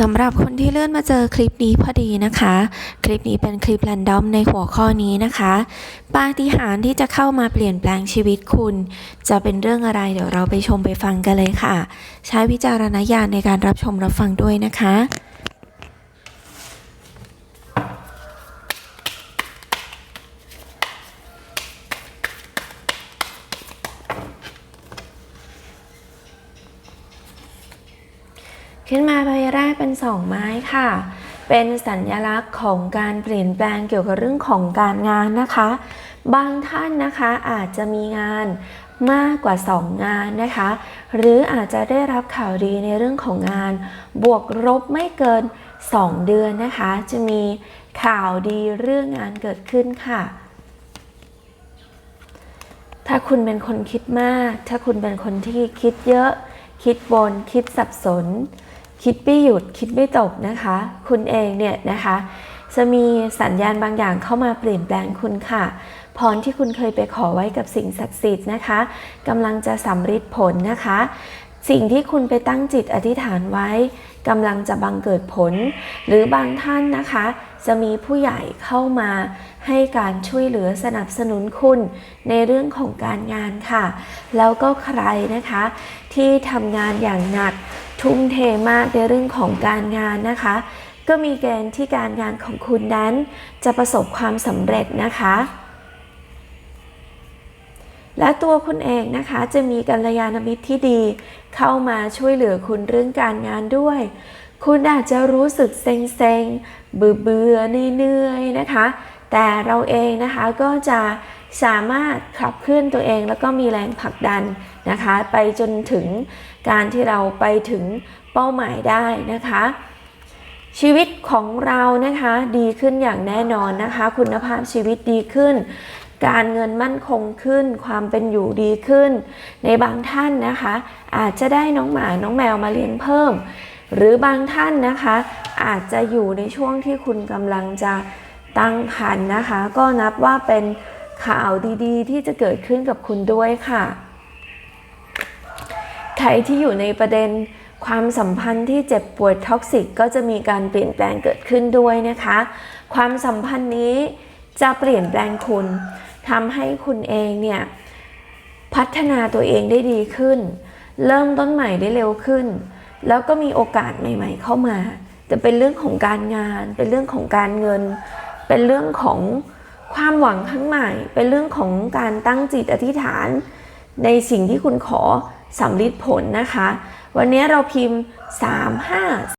สำหรับคนที่เลื่อนมาเจอคลิปนี้พอดีนะคะ คลิปนี้เป็นคลิปแรนดอมในหัวข้อนี้นะคะปาฏิหาริย์ที่จะเข้ามาเปลี่ยนแปลงชีวิตคุณ จะเป็นเรื่องอะไรเดี๋ยวเราไปชมไปฟังกันเลยค่ะ ใช้วิจารณญาณในการรับชมรับฟังด้วยนะคะ ขึ้นมาใบแรกเป็นสองไม้ค่ะ เป็นสัญลักษณ์ของการเปลี่ยนแปลงเกี่ยวกับเรื่องของการงานนะคะ บางท่านนะคะอาจจะมีงานมากกว่า 2 งานนะคะ หรืออาจจะได้รับข่าวดีในเรื่องของงาน บวกลบไม่เกิน 2 เดือนนะคะ จะมีข่าวดีเรื่องงานเกิดขึ้นค่ะ ถ้าคุณเป็นคนคิดมาก ถ้าคุณเป็นคนที่คิดเยอะ คิดวนคิดสับสน คิดไม่หยุดคิดไม่จบนะคะ คุณเองเนี่ยนะคะ จะมีสัญญาณบางอย่างเข้ามาเปลี่ยนแปลงคุณค่ะพรที่คุณเคยไปขอไว้กับสิ่งศักดิ์สิทธิ์นะคะกำลังจะสำฤทธิ์ผลนะคะ สิ่งที่คุณไปตั้งจิตอธิษฐานไว้กำลังจะบังเกิดผล หรือบางท่านนะคะ จะมีผู้ใหญ่เข้ามาให้การช่วยเหลือสนับสนุนคุณในเรื่องของการงานค่ะ แล้วก็ใครนะคะ ที่ทำงานอย่างหนัก ทุ่มเทมากในเรื่องของการงานนะคะ ก็มีเกณฑ์ที่การงานของคุณนั้น จะประสบความสำเร็จนะคะและตัวคุณเองนะคะจะมีกัลยาณมิตรที่ดีเข้ามาช่วยเหลือคุณเรื่องการงานด้วย คุณอาจจะรู้สึกเซ็งเซ็งๆเบื่อเบื่อๆเหนื่อยๆนะคะ แต่เราเองนะคะก็จะสามารถขับเคลื่อนตัวเองแล้วก็มีแรงผลักดันนะคะ ไปจนถึงการที่เราไปถึงเป้าหมายได้นะคะ ชีวิตของเรานะคะดีขึ้นอย่างแน่นอนนะคะ คุณภาพชีวิตดีขึ้น การเงินมั่นคงขึ้น ความเป็นอยู่ดีขึ้น ในบางท่านนะคะ อาจจะได้น้องหมาน้องแมวมาเลี้ยงเพิ่ม หรือบางท่านนะคะ อาจจะอยู่ในช่วงที่คุณกำลังจะตั้งครรภ์นะคะ ก็นับว่าเป็นข่าวดีๆ ที่จะเกิดขึ้นกับคุณด้วยค่ะ ใครที่อยู่ในประเด็นความสัมพันธ์ที่เจ็บปวดท็อกซิกก็จะมีการเปลี่ยนแปลงเกิดขึ้นด้วยนะคะ ความสัมพันธ์นี้จะเปลี่ยนแปลงคุณทำให้คุณเองเนี่ยพัฒนาตัวเองได้ดีขึ้น เริ่มต้นใหม่ได้เร็วขึ้น แล้วก็มีโอกาสใหม่ ๆ เข้ามา จะเป็นเรื่องของการงาน เป็นเรื่องของการเงิน เป็นเรื่องของความหวังข้างใหม่ เป็นเรื่องของการตั้งจิตอธิษฐาน ในสิ่งที่คุณขอสำลิดผลนะคะ วันนี้เราพิมพ์ 3 5